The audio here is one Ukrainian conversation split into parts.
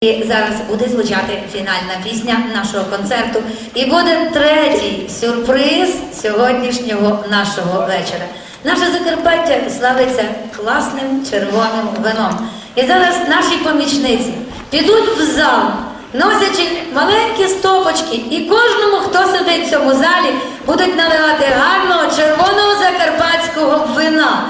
І зараз буде звучати фінальна пісня нашого концерту. І буде третій сюрприз сьогоднішнього нашого вечора. Наше Закарпаття славиться класним червоним вином. І зараз наші помічниці підуть в зал, носячи маленькі стопочки, і кожному, хто сидить в цьому залі, будуть наливати гарного червоного закарпатського вина.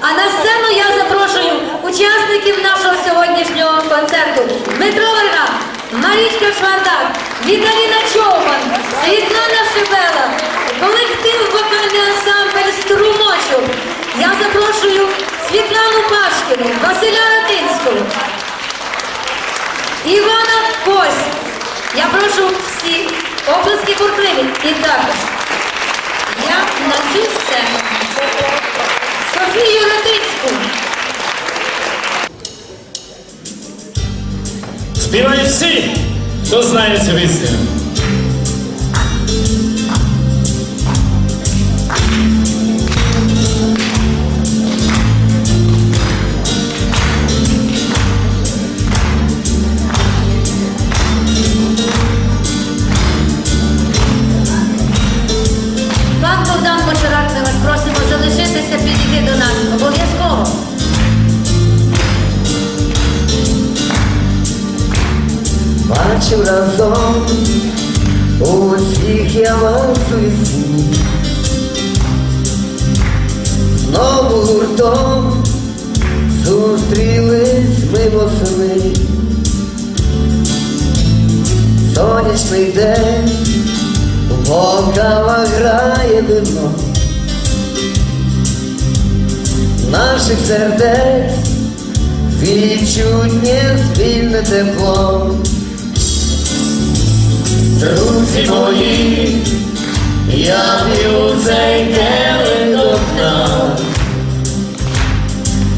А на сцену я запрошую учасників нашого сьогоднішнього концерту Дмитро Верга, Марічка Швардак, Віталіна Човман, Світлана Шибела, колектив вокальний ансамбль Струмочок. Я запрошую Світлану Пашкіну, Василя Ратинського, Івана Кость. Я прошу всі оплески буркливі. І також я на цю Співають всі, хто знає Бачив разом. Усіх я вас у вісні Знову гуртом зустрілись ми восени. Сонячний день в бокалах грає вино Наших сердець відчутнє спільне тепло Друзі мої, я п'ю цей келих до дна.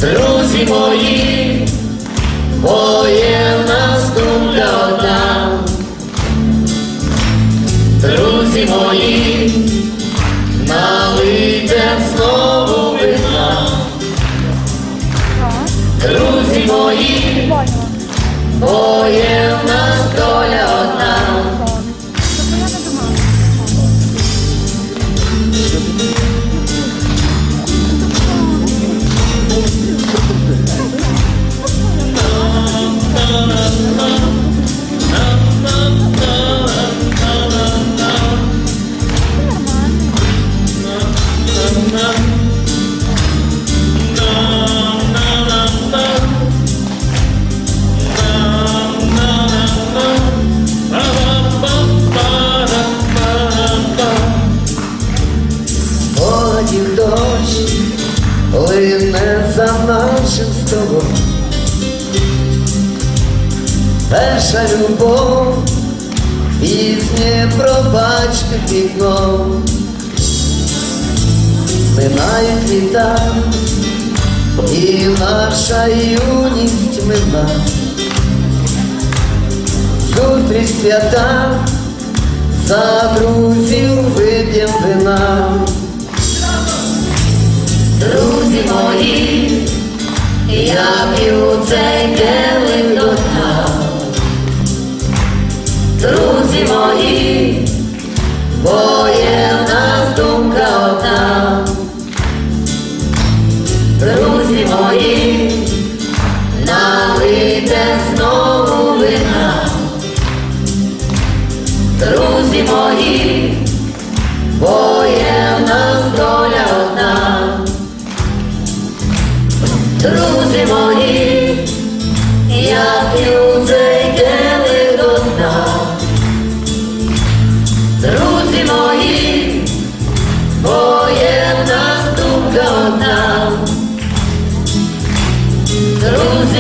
Друзі мої, бо є в нас думка одна. Друзі мої, налийте знову вина. Друзі мої, бо є в нас лине за нашим столом. Перша любов пісня пробач під вікном. Минають літа, і наша юність мила. Зустріч свята, за друзів вип'єм вина. Друзі мої, я п'ю цей келих до дна. Друзі мої, бо є в нас думка одна. Друзі мої, налийте знову вина. Друзі мої, бо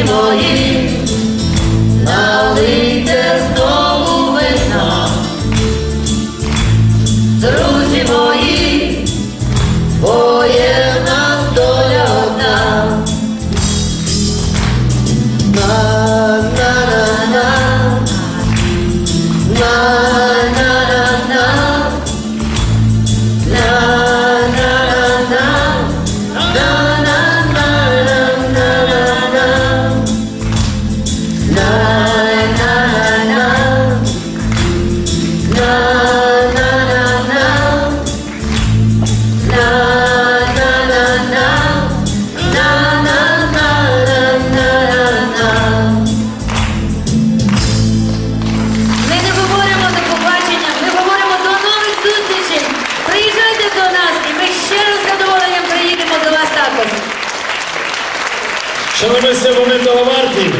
所以 Шановні, це цього того варті.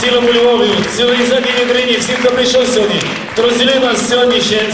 Цілому Львові, цілій західній Україні, всім, хто прийшов сьогодні, хто розділив нас сьогодні ще